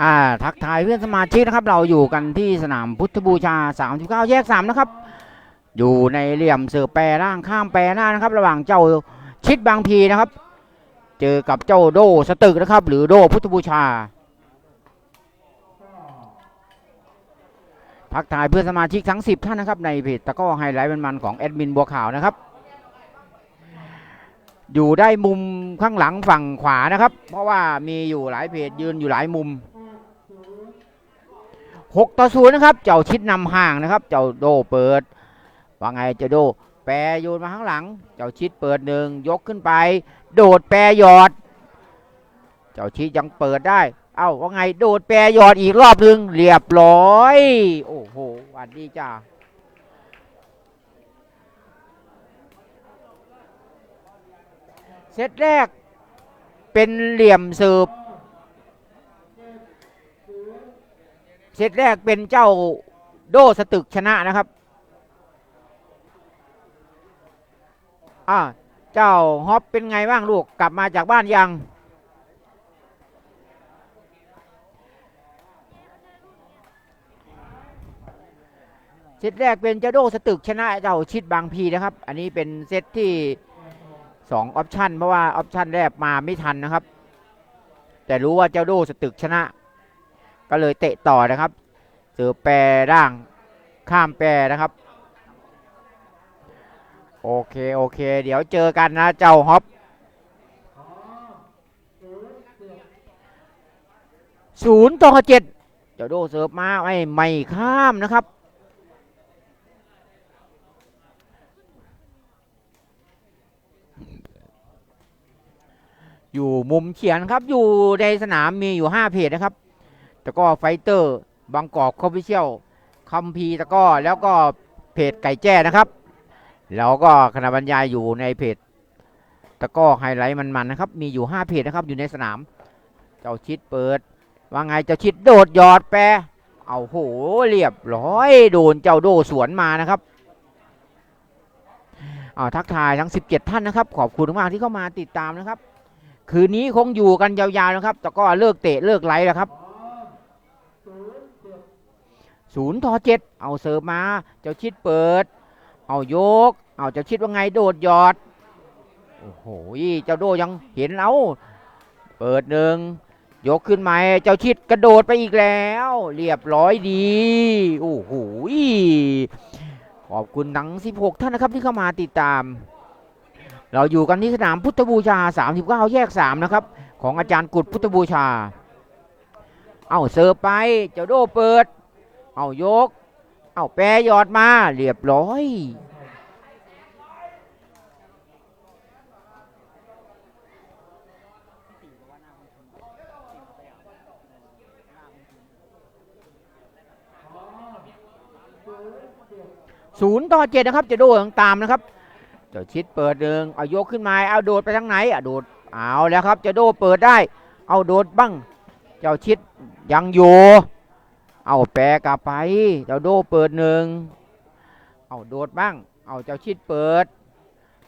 อ่าทักทายเพื่อนสมาชิกนะครับ เราอยู่กันที่สนามพุทธบูชา 39 แยก 3 นะครับ อยู่ในเหลี่ยมเสือแปรร่างข้ามแปรหน้านะครับ ระหว่างเจ้าชิดบางพีนะครับ เจอกับเจ้าโดสตึกนะครับ หรือโดพุทธบูชา ทักทายเพื่อนสมาชิกทั้ง 10 ท่านนะครับ ในเพจตะก้อไฮไลท์มันๆของแอดมินบัวขาวนะครับ อยู่ได้มุมข้างหลังฝั่งขวานะครับ เพราะว่ามีอยู่หลายเพจยืนอยู่หลายมุม6ต่อ0นะครับ เจ้าชิดนำห่างนะครับ เจ้าโดเปิดว่าไงเจ้าโด แปรโยนมาข้างหลัง เจ้าชิดเปิดหนึ่งยกขึ้นไป โดดแปรหยอด เจ้าชิดยังเปิดได้ เอ้าว่าไงโดดแปรหยอดอีกรอบหนึ่งเรียบร้อย โอ้โหหวันดีจ้า เซตแรกเป็นเหลี่ยมสืบเซตแรกเป็นเจ้าโดสตึกชนะนะครับอ่าเจ้าฮอปเป็นไงบ้างลูกกลับมาจากบ้านยัง เซตแรกเป็นเจ้าโดสตึกชนะเจ้าชิดบางพีนะครับ อันนี้เป็นเซตที่ สองออปชันเพราะว่าออปชันแรกมาไม่ทันนะครับ แต่รู้ว่าเจ้าโดสตึกชนะ ก็เลยเตะต่อนะครับเจอแปรร่างข้ามแปรนะครับ โอเค โอเค เดี๋ยวเจอกันนะ เจ้าฮอปศูนย์ต่อเจ็ดเจ้าโดเสิร์ฟมาไม่ไม่ข้ามนะครับ อยู่มุมเขียนครับอยู่ในสนามมีอยู่ 5 เพจนะครับตะก้อไฟเตอร์บางกอกคอฟฟิเชียลคัมพีตะก้อแล้วก็เพจไก่แจ้นะครับแล้วก็คณะบรรยายอยู่ในเพจตะก้อไฮไลท์มันๆนะครับ มีอยู่ 5 เพจนะครับ อยู่ในสนาม เจ้าชิดเปิด ว่าไงเจ้าชิดโดดยอดแปรเอาโหเรียบร้อยโดนเจ้าโดสวนมานะครับเอาทักทายทั้ง 17 ท่านนะครับ ขอบคุณมากที่เข้ามาติดตามนะครับ คืนนี้คงอยู่กันยาวๆนะครับแต่ก็เลิกเตะเลิกไลแล้วครับศูนย์ต่อเจ็ดเอาเสิร์ฟมา เจ้าชิดเปิด เอายก เอาเจ้าชิดว่าไงโดดยอด โอ้โห เจ้าโดยังเห็นเอาเปิดหนึ่งยกขึ้นมา เจ้าชิดกระโดดไปอีกแล้ว เรียบร้อยดี โอ้โห ขอบคุณทั้ง 16 ท่านนะครับที่เข้ามาติดตาม เราอยู่กันที่สนามพุทธบูชา 39 แยก 3 นะครับ ของอาจารย์กุดพุทธบูชา เอาเสิร์ฟไป เจ้าโดเปิด เอายก เอาแปรยอดมา เรียบร้อย ศูนย์ต่อเจ็ดนะครับ จะโดดตามนะครับ จ้าชิดเปิดหนึ่งเอายกขึ้นมาเอาโดดไปทางไหนอะโดดเอาแล้วครับจะโดดเปิดได้ เอาโดดบ้าง เจ้าชิดยังอยู่เอาแปรกลับไป เจ้าโดเปิดหนึ่งเอาโดดบ้าง เอาเจ้าชิดเปิด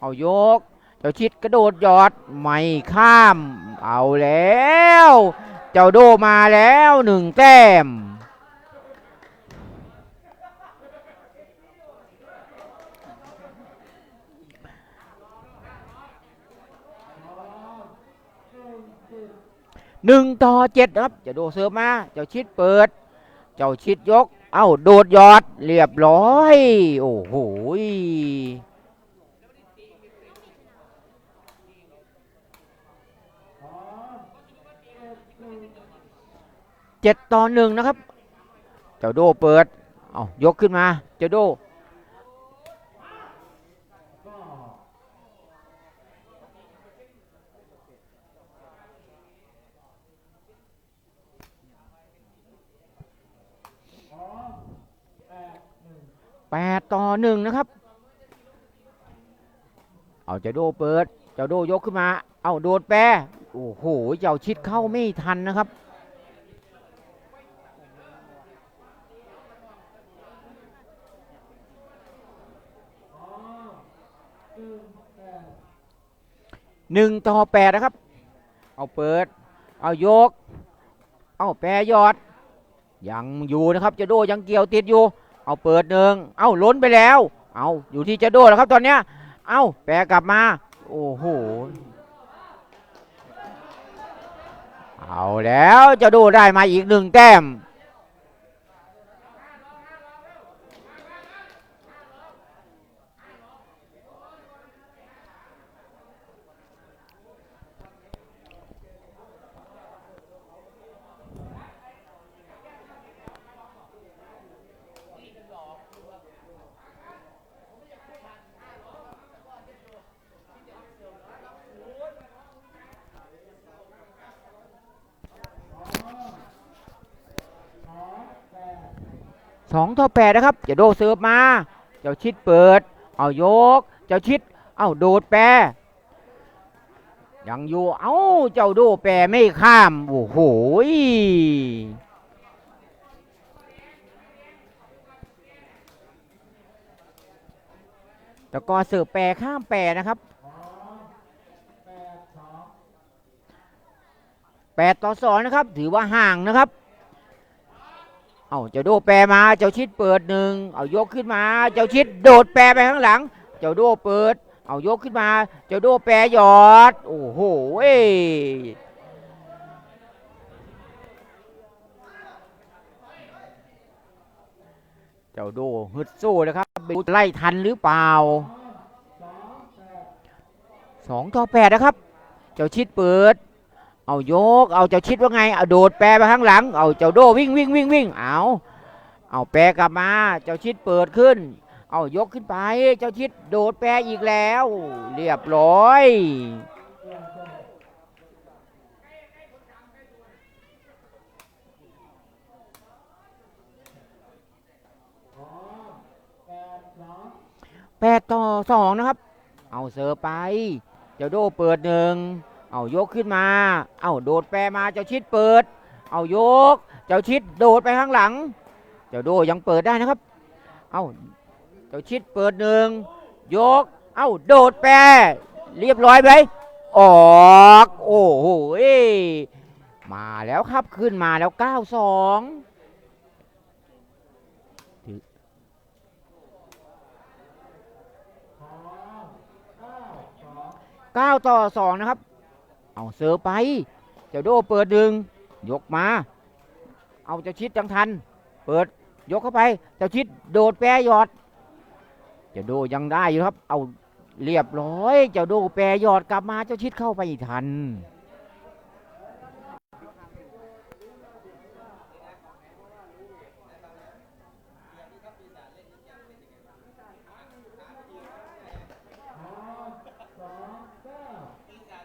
เอายก เจ้าชิดกระโดดยอดไม่ข้าม เอาแล้ว เจ้าโดมาแล้วหนึ่งแต้ม หนึ่งต่อเจ็ดครับ จะโดเสิร์ฟมา เจ้าชิดเปิด เจ้าชิดยก เอ้าโดดยอดเรียบร้อย โอ้โหเจ็ดต่อหนึ่งนะครับ เจ้าโดเปิด เอายกขึ้นมา เจ้าโด แปดต่อหนึ่งนะครับ เอาเจ้าโดเปิด เจ้าโดยกขึ้นมา เอาโดดแปรโอ้โห เจ้าชิดเข้าไม่ทันนะครับ หนึ่งต่อแปดนะครับ เอาเปิด เอายก เอาแปรยอด ยังอยู่นะครับ เจะโดยังเกี่ยวติดอยู่ เอาเปิดหนึ่งเอาล้นไปแล้ว เอาอยู่ที่เจะโดแล้วครับตอนเนี้ย เอาแปรกลับมา โอ้โห เอาแล้วเจะโดได้มาอีกหนึ่งแต้ม สองต่อแปดนะครับ เจะโดเสิร์ฟมา เจ้าชิดเปิด เอายก เจ้าชิด เอาโดดแปรยังอยู่ เอ้าเจ้าโดแปรไม่ข้าม โอ้โหแตะกอเสิร์ฟแปรข้ามแปรนะครับแปดต่อสองนะครับ ถือว่าห่างนะครับ เอาเจ้าโดแปรมาเจ้าชิดเปิดหนึ่งเอายกขึ้นมา เจ้าชิดโดดแปรไปข้างหลัง เจ้าโดเปิด เอายกขึ้นมา เจ้าโดแปรหยอด โอ้โหเว้เจ้าโดฮึดสู้นะครับไม่รู้จะไล่ทันหรือเปล่าสองต่อแปดนะครับ เจ้าชิดเปิด เอายก เอาเจ้าชิดว่าไง เอาโดดแปรไปข้างหลัง เอาเจ้าโดวิ่งวิ่งวิ่งวิ่งเอาเอาแปรกลับมา เจ้าชิดเปิดขึ้น เอายกขึ้นไป เจ้าชิดโดดแปรอีกแล้ว เรียบร้อยแปดต่อสองนะครับ เอาเสิร์ฟไป เจ้าโดเปิดหนึ่ง เอายกขึ้นมา เอาโดดแปรมาเจ้าชิดเปิด เอายก เจ้าชิดโดดไปข้างหลัง เจ้าโดยังเปิดได้นะครับ เอาเจ้าชิดเปิดหนึ่งยก เอาโดดแปรเรียบร้อยไหมออก โอ้โหมาแล้วครับขึ้นมาแล้วเก้าสองเก้าต่อสองนะครับ เอาเสิร์ฟไป เจ้าโดเปิดหนึ่งยกมา เอาเจ้าชิดจังทัน เปิดยกเข้าไป เจ้าชิดโดดแปรยอด เจ้าโดยังได้อยู่ครับ เอาเรียบร้อย เจ้าโดแปรยอดกลับมา เจ้าชิดเข้าไปทัน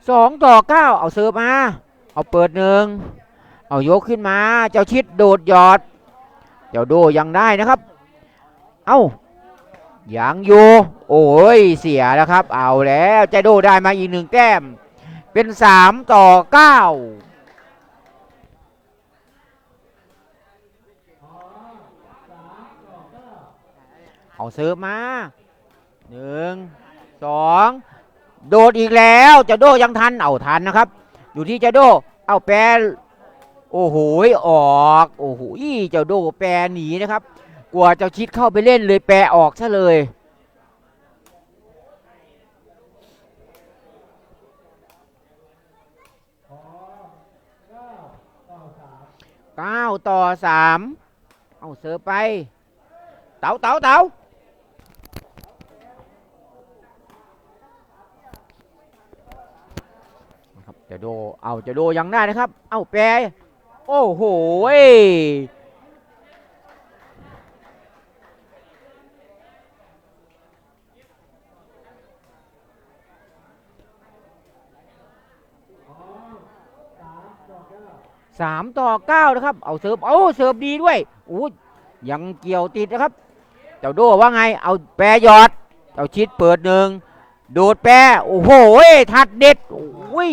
สองต่อเก้าเอาเสิร์ฟมา เอาเปิดหนึ่งเอายกขึ้นมา เจ้าชิดโดดหยอด เจ้าโดยังได้นะครับ เอ้ายังอยู่โอ้ยเสียแล้วครับ เอาแล้วเจ้าโดได้มาอีกหนึ่งแต้ม เป็นสามต่อเก้าเอาเสิร์ฟมาหนึ่งสอง โดดอีกแล้วเจ้าโดยังทันเอาทันนะครับ อยู่ที่เจ้าโดเอาแปรโอ้โหออกโอ้โหเจ้าโดแปรหนีนะครับกลัวเจ้าชิดเข้าไปเล่นเลยแปรออกซะเลยเก้าต่อสามเอาเสิร์ไป เต๋าเต๋าเต๋านะครับ จะโด เอาจะโดยังได้นะครับ เอาแปรโอ้โหสามต่อเก้านะครับ เอาเสิร์ฟเอาเสิร์ฟดีด้วยอู้ยังเกี่ยวติดนะครับ เจ้าโดว่าไง เอาแปรยอด เจ้าชิดเปิดหนึ่ง โดดแปรโอ้โหทัดเด็ดโอ้ย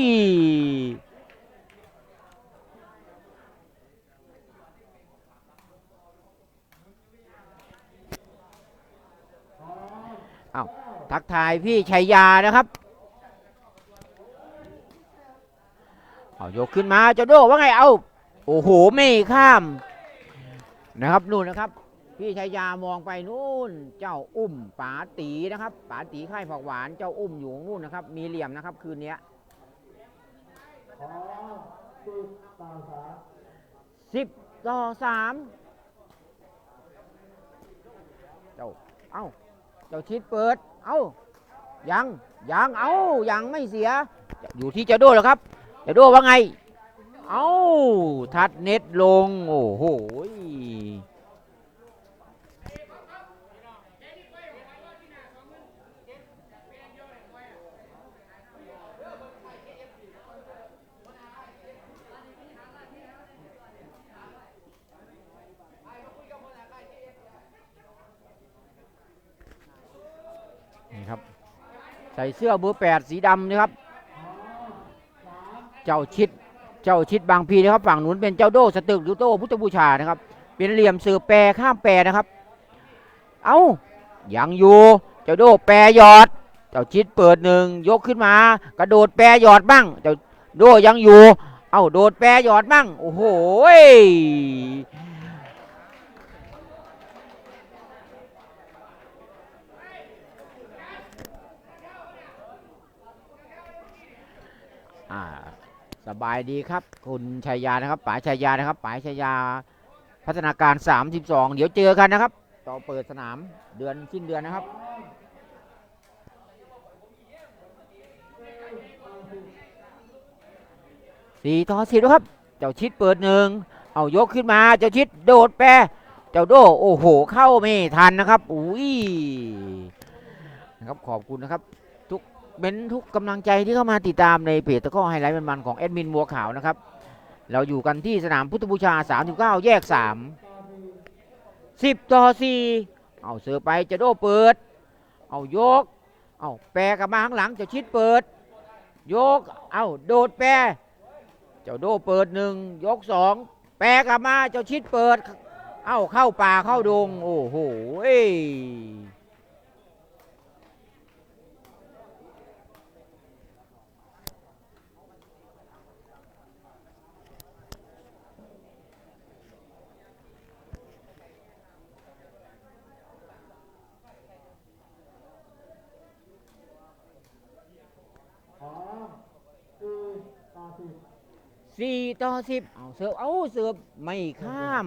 เอาทักทายพี่ชัยยานะครับเอายกขึ้นมาเจ้าโดว่าไงเอาโอ้โหไม่ข้ามนะครับนู่นนะครับ พี่ชายามองไปนู่น เจ้าอุ้มป๋าตีนะครับป๋าตีค่ผักหวานเจ้าอุ้มอยู่นู่นนะครับ มีเหลี่ยมนะครับ คืนเนี้ยขอสิบต่อสามสิบต่อสามเจ้าเอ้าเจ้าชิดเปิด เอ้ายังยังเอ้ายังไม่เสีย อยู่ที่เจ้าโดแล้วครับเจ้าโดว่าไง เอ้าทัดเน็ตลง โอ้โห ส่เสื้อเบอร์แปดสีดำนะครับ เจ้าชิด เจ้าชิดบางพีนะครับ ฝั่งนู้นเป็นเจ้าโดสตึกหรือโตพุทธบูชานะครับ เป็นเหลี่ยมสือแปรข้ามแปรนะครับ เอายังอยู่ เจ้าโดแปรหยอด เจ้าชิดเปิดหนึ่งยกขึ้นมา กระโดดแปรหยอดบ้าง เจ้าโดยังอยู่ เอ้าโดดแปรหยอดบ้าง โอ้โห อ่าสบายดีครับ คุณชัยยานะครับป๋าชัยยานะครับป๋าชัยยาพัฒนาการ 32 เดี๋ยวเจอกันนะครับ ต่อเปิดสนามเดือนสิ้นเดือนนะครับสี่ต่อสิบนะครับ เจ้าชิดเปิดหนึ่งเอายกขึ้นมาเจ้าชิดโดดแปรเจ้าโดโอ้โห เข้าไม่ทันนะครับ อุ้ยนะครับขอบคุณนะครับ เม้นทุกกำลังใจที่เข้ามาติดตามในเพจตะก้อไฮไลท์มันๆของแอดมินบัวขาวนะครับ เราอยู่กันที่สนามพุทธบูชา 39 แยก 3 10 ต่อ 4 เอาเสือไปเจะโดเปิด เอายก เอาแปรกลับมาข้างหลังเจะชิดเปิด ยก เอาโดดแปรเจ้าโดเปิดหนึ่งยกสองแปรกลับมาเจ้าชิดเปิด เอ้าเข้าป่าเข้าดง โอ้โห สี่ต่อสิบเอาเสิร์ฟเอาเสิร์ฟไม่ข้าม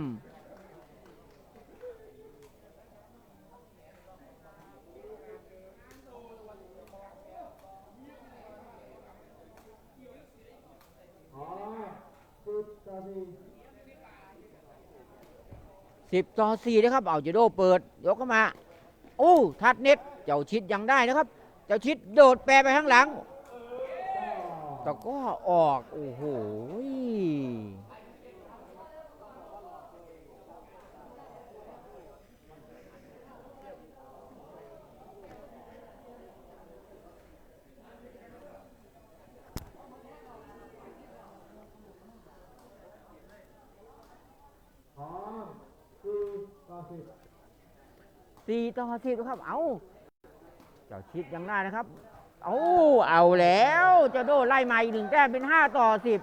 สิบต่อสี่สิบต่อสี่นะครับ เอาเจโดเปิด ยกเข้ามา โอ้ ทัดเน็ต เจ้าชิดยังได้นะครับ เจ้าชิดโดดแปรไปข้างหลัง ต่ก็ออก โอ้โหสี่ต่อสิบสี่นะครับ เอา เจ้าชิดยังได้นะครับ เอาเอาแล้วเจะโดไล่มาอีกหนึ่งแต้มเป็นห้าต่อสิบ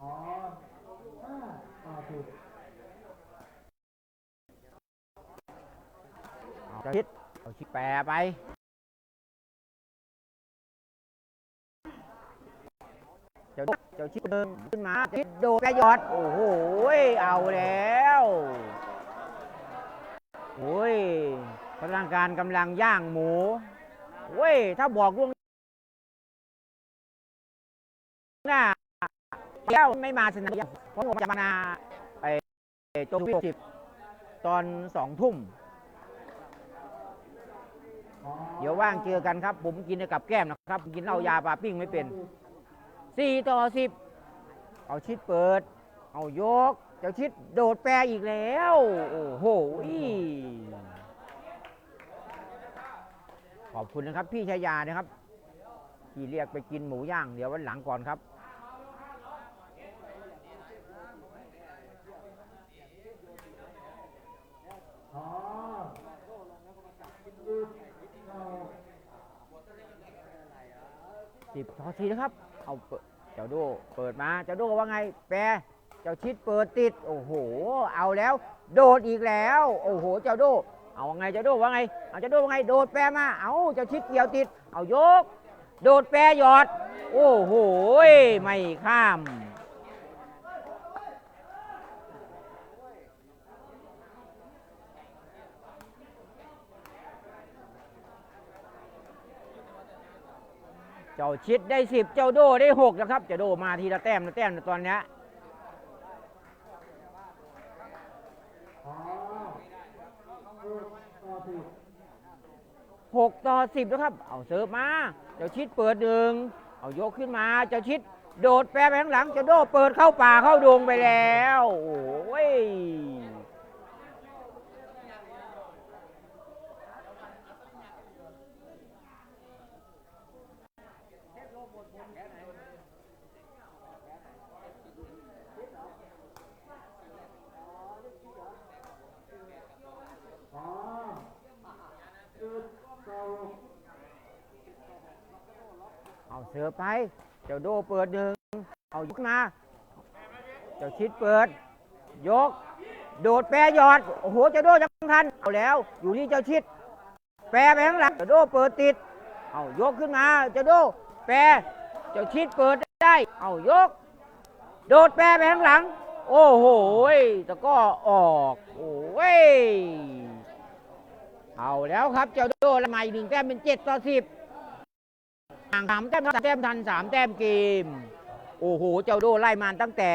ขอห้าต่อสิบเอาเจ้าชิดเอาชิดแปรไป จ้าเจ้าชิดเดินขึ้นมาเจ้าชิดโดดแปรยอด โอ้โห เอาแล้วโอ้ยพลังการกำลังย่างหมูเว้ย ถ้าบอกล่วงหน้าแล้วไม่มาสนามเพราะผมจะมานาไอ้ตัวที่สิบตอนสองทุ่ม เดี๋ยวว่างเจอกันครับ ผมกินกับแก้มนะครับ กินเหล้ายาปลาปิ้งไม่เป็น สี่ต่อสิบเอาชิดเปิด เอายก เจ้าชิดโดดแปรอีกแล้ว โอ้โหขอบคุณนะครับ พี่ชายานะครับ ที่เรียกไปกินหมูย่าง เดี๋ยววันหลังก่อนครับสิบต่อสี่นะครับ เอาเปิดเจ้าโดเปิดมา เจ้าโดว่าไง แปรเจ้าชิดเปิดติด โอ้โห เอาแล้ว โดดอีกแล้ว โอ้โห เจ้าโด เอาไง เจ้าโดว่าไง เอาเจ้าโดว่าไง โดดแปรมา เอาเจ้าชิดเกี่ยวติด เอายก โดดแปรหยอด โอ้โห ไม่ข้าม จ้าชิดได้สิบเจ้าโดได้หกนะครับเจ้าโดมาทีละแต้มละแต้มนะตอนเนี้ยหกต่อสิบนะครับ เอาเสิร์ฟมาเจ้าชิดเปิดหนึ่งเอายกขึ้นมาเจ้าชิด โดดแปรไปข้างหลังเจ้าโดเปิดเข้าป่าเข้าดงไปแล้ว โอ้ย ขอเอ็ดต่อ เอาเสิร์ฟไป เจ้าโดเปิดหนึ่งเอายกมา เจ้าชิดเปิด ยก โดดแปรยอด โอ้โห เจ้าโดยังทัน เอาแล้ว อยู่ที่เจ้าชิด แปรไปข้างหลัง เจ้าโดเปิดติด เอายกขึ้นมา เจ้าโดแปร เจ้าชิดเปิดได้ เอายก โดดแปรไปข้างหลัง โอ้โหตะกร้อออก โอ้ยเอาแล้วครับ เจ้าโดละใหม่หนึ่งแต้มเป็นเจ็ดต่อสิบ ห่างสามแต้มสามแต้มทันสามแต้มเกม โอ้โห เจ้าโดไล่มาตั้งแต่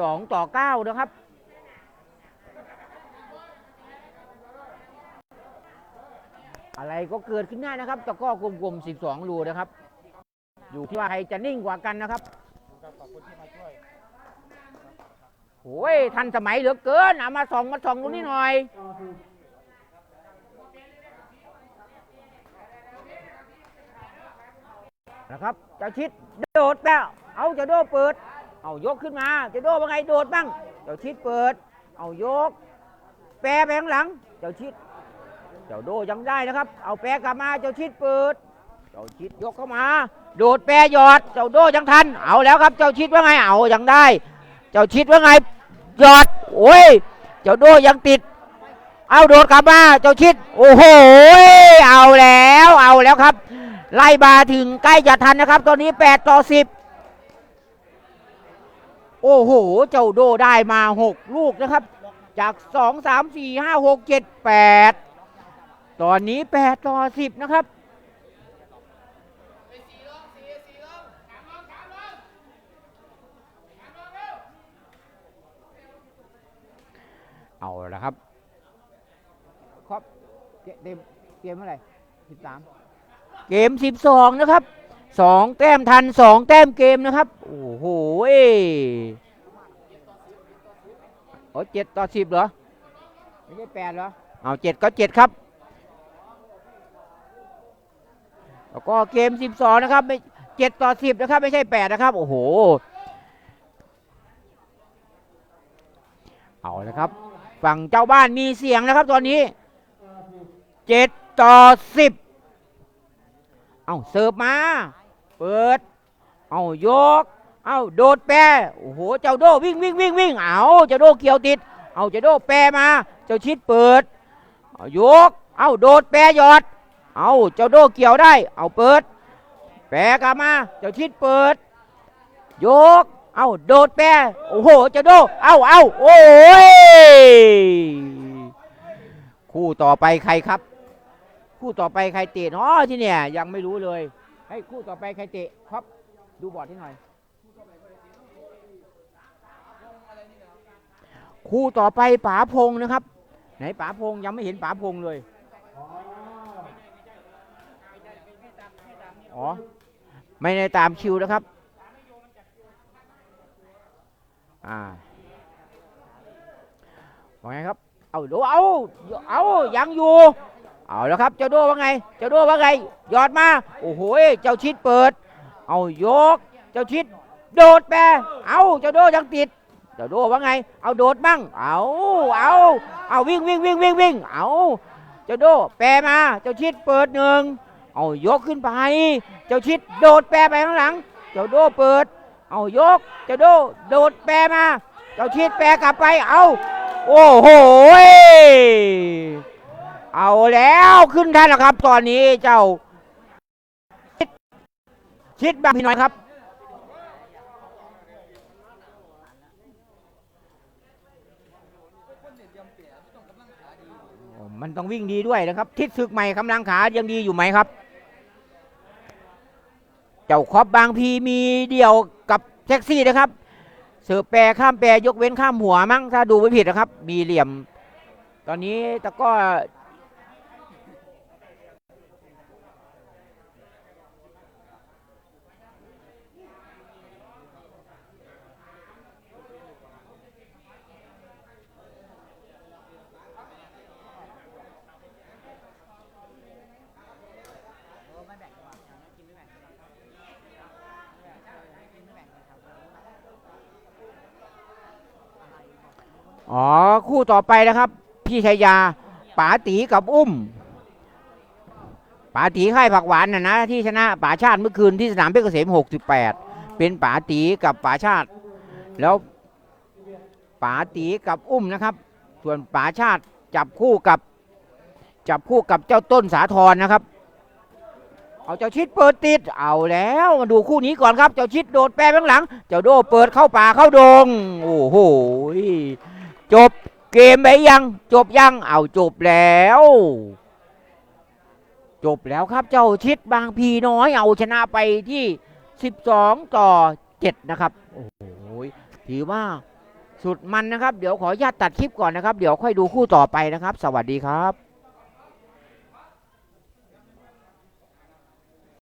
สองต่อเก้านะครับอะไรก็เกิดขึ้นได้นะครับตะก้อกลมๆ 12 รูนะครับ อยู่ที่ว่าใครจะนิ่งกว่ากันนะครับโอ้ยทันสมัยเหลือเกินเอามาส่องมาส่องตรงนี้หน่อย ต่อสิบ นะครับเจ้าชิดโดดแล้วเอาเจ้าโดเปิด เอายกขึ้นมาเจ้าโดว่าไงโดดบ้างเจ้าชิดเปิด เอายก แปรไปข้างหลัง เจ้าชิด เจ้าโดยังได้นะครับ เอาแปรกลับมาเจ้าชิดเปิด เจ้าชิดยกเข้ามา โดดแปรหยอด เจ้าโดยังทัน เอาแล้วครับ เจ้าชิดว่าไงเอายังได้ เจ้าชิดว่าไงหยอดโอ้ยเจ้าโดยังติด เอาโดดกลับมาเจ้าชิด โอ้โหเอาแล้ว เอาแล้วครับ ไล่บาถึงใกล้จะทันนะครับ ตอนนี้ 8 ต่อ 10 โอ้โห เจ้าโดได้มา 6 ลูกนะครับ จาก 2 3 4 5 6 7 8 ตอนนี้ 8 ต่อ 10 นะครับเอาละครับ ครับเกมเกมเท่าไหร่13 เกม 12 นะครับ 2 แต้มทัน 2 แต้มเกมนะครับ โอ้โหเอ้โอ้เจ็ดต่อ10เหรอ ไม่ใช่8เหรอ เอา7ก็7ครับ แล้วก็เกม12นะครับไม่7ต่อ10นะครับ ไม่ใช่8นะครับ โอ้โห เอาละครับ ฝั่งเจ้าบ้านมีเสียงนะครับตอนนี้เจ็ดต่อสิบ เอาเสิร์ฟมา เปิด เอายก เอาโดดแปรโอ้โห เจ้าโดวิ่งวิ่งวิ่งวิ่งเอาเจ้าโดเกี่ยวติด เอาเจ้าโดแปรมา เจ้าชิดเปิดเอายก เอาโดดแปรหยอด เอาเจ้าโดเกี่ยวได้ เอาเปิด แปรกลับมา เจ้าชิดเปิด ยก เอาโดดแปรโอ้โห เจ้าโด เอาเอาโอ้ยคู่ต่อไปใครครับ คู่ต่อไปใครเตะเนาะที่เนี่ยยังไม่รู้เลย ให้คู่ต่อไปใครเตะครับดูบอร์ดให้หน่อย คู่ต่อไปป๋าพงนะครับ ไหนป๋าพงยังไม่เห็นป๋าพงเลยออ๋อไม่ได้ตามคิวนะครับอ่าว่าไงครับ เอาดูเอาเอายังอยู่ เอาแล้วครับเจ้าโดว่าไง เจ้าโดว่าไงยอดมา โอ้โหเจ้าชิดเปิด เอายก เจ้าชิด โดดแปเอาเจ้าโดยังติด เจ้าโดว่าไง เอาโดดบ้างเอาเอาเอาวิ่งวิ่งวิ่งวิ่งวิ่งเอาเจ้าโดแปมา เจ้าชิดเปิดหนึ่งเอายกขึ้นไป เจ้าชิดโดดแปไปข้างหลัง เจ้าโดเปิด เอายก เจ้าโดโดดแปมา เจ้าชิดแปกลับไป เอาโอ้โห เอาแล้วขึ้นแทันแล้วครับ ตอนนี้เจ้าชิดชิดบางพี่น้อยครับ มันต้องวิ่งดีด้วยนะครับ ทิศศึกใหม่กำลังขายังดีอยู่ไหมครับ เจ้าคอบบางพีมีเดี่ยวกับแท็กซี่นะครับ เสือแปรข้ามแปรยกเว้นข้ามหัวมั้งถ้าดูไม่ผิดนะครับ มีเหลี่ยม ตอนนี้ตะกร้อ อ๋อ คู่ต่อไปนะครับ พี่ชายาป๋าตีกับอุ้มป๋าตีค่ายผักหวานนะนะที่ชนะป๋าชาติเมื่อคืนที่สนามเพชรเกษม68 เป็นป๋าตีกับป๋าชาติ แล้วป๋าตีกับอุ้มนะครับ ส่วนป๋าชาติจับคู่กับจับคู่กับเจ้าต้นสาธรนะครับ เอาเจ้าชิดเปิดติด เอาแล้วมาดูคู่นี้ก่อนครับ เจ้าชิดโดดแปรข้างหลัง เจ้าโดเปิดเข้าป่าเข้าดง โอ้โห จบเกมไปยัง จบยังเอาจบแล้ว จบแล้วครับเจ้าชิดบางพีน้อยเอาชนะไปที่ 12 ต่อ 7 นะครับ โอ้โหถือว่าสุดมันนะครับ เดี๋ยวขออนุญาตตัดคลิปก่อนนะครับ เดี๋ยวค่อยดูคู่ต่อไปนะครับ สวัสดีครับ